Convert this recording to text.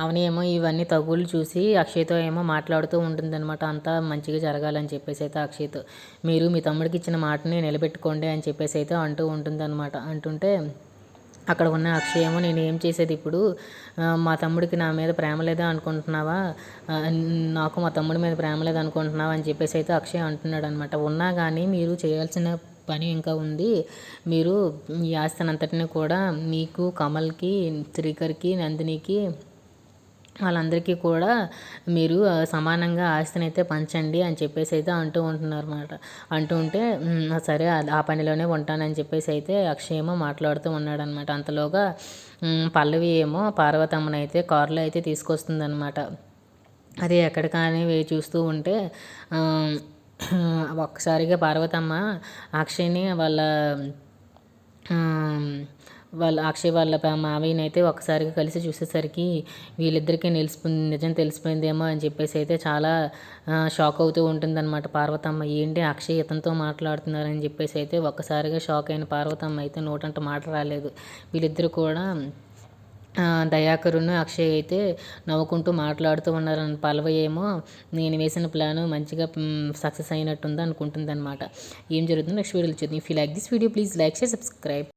అవనేమో ఏమో ఇవన్నీ తగులు చూసి అక్షయ్తో ఏమో మాట్లాడుతూ ఉంటుందన్నమాట. అంతా మంచిగా జరగాలని చెప్పేసి అయితే అక్షయ్తో. మీరు మీ తమ్ముడికి ఇచ్చిన మాటని నిలబెట్టుకోండి అని చెప్పేసి అయితే అంటూ ఉంటుందన్నమాట. అంటుంటే అక్కడ ఉన్న అక్షయ్ ఏమో నేను ఏం చేసేది ఇప్పుడు? మా తమ్ముడికి నా మీద ప్రేమ లేదా అనుకుంటున్నావా? నాకు మా తమ్ముడి మీద ప్రేమ లేదు అనుకుంటున్నావా? అని చెప్పేసి అయితే అక్షయ్ అంటున్నాడు అనమాట ఉన్నా కానీ మీరు చేయాల్సిన పని ఇంకా ఉంది. మీరు ఈ ఆస్తినంతటిని కూడా మీకు కమల్కి శ్రీకర్కి నందినికి వాళ్ళందరికీ కూడా మీరు సమానంగా ఆస్తిని అయితే పంచండి అని చెప్పేసి అయితే అంటూ ఉంటున్నారు అనమాట అంటూ ఉంటే సరే ఆ పనిలోనే ఉంటానని చెప్పేసి అయితే అక్షయమో మాట్లాడుతూ ఉన్నాడనమాట అంతలోగా పల్లవి ఏమో పార్వతమ్మని అయితే కారులో అయితే తీసుకొస్తుందనమాట అది ఎక్కడ కానీ చూస్తూ ఉంటే ఒక్కసారిగా పార్వతమ్మ అక్షయ్ని వాళ్ళ వాళ్ళ అక్షయ్ వాళ్ళ మావయ్యని అయితే ఒకసారిగా కలిసి చూసేసరికి వీళ్ళిద్దరికీ నిలిచిపోయింది నిజం తెలిసిపోయిందేమో అని చెప్పేసి అయితే చాలా షాక్ అవుతూ ఉంటుందన్నమాట. పార్వతమ్మ ఏంటి అక్షయ్ ఇతనితో మాట్లాడుతున్నారని చెప్పేసి అయితే ఒక్కసారిగా షాక్ అయిన పార్వతమ్మ అయితే నోటంట మాట రాలేదు. వీళ్ళిద్దరు కూడా దయాకరును అక్షయ్ అయితే నవ్వుకుంటూ మాట్లాడుతూ ఉన్నారని పల్లవ ఏమో నేను వేసిన ప్లాన్ మంచిగా సక్సెస్ అయినట్టుంది అనుకుంటుంది అనమాట ఏం జరుగుతుందో నెక్స్ట్ వీడియోలో చూద్దాం. If you like this video please like share subscribe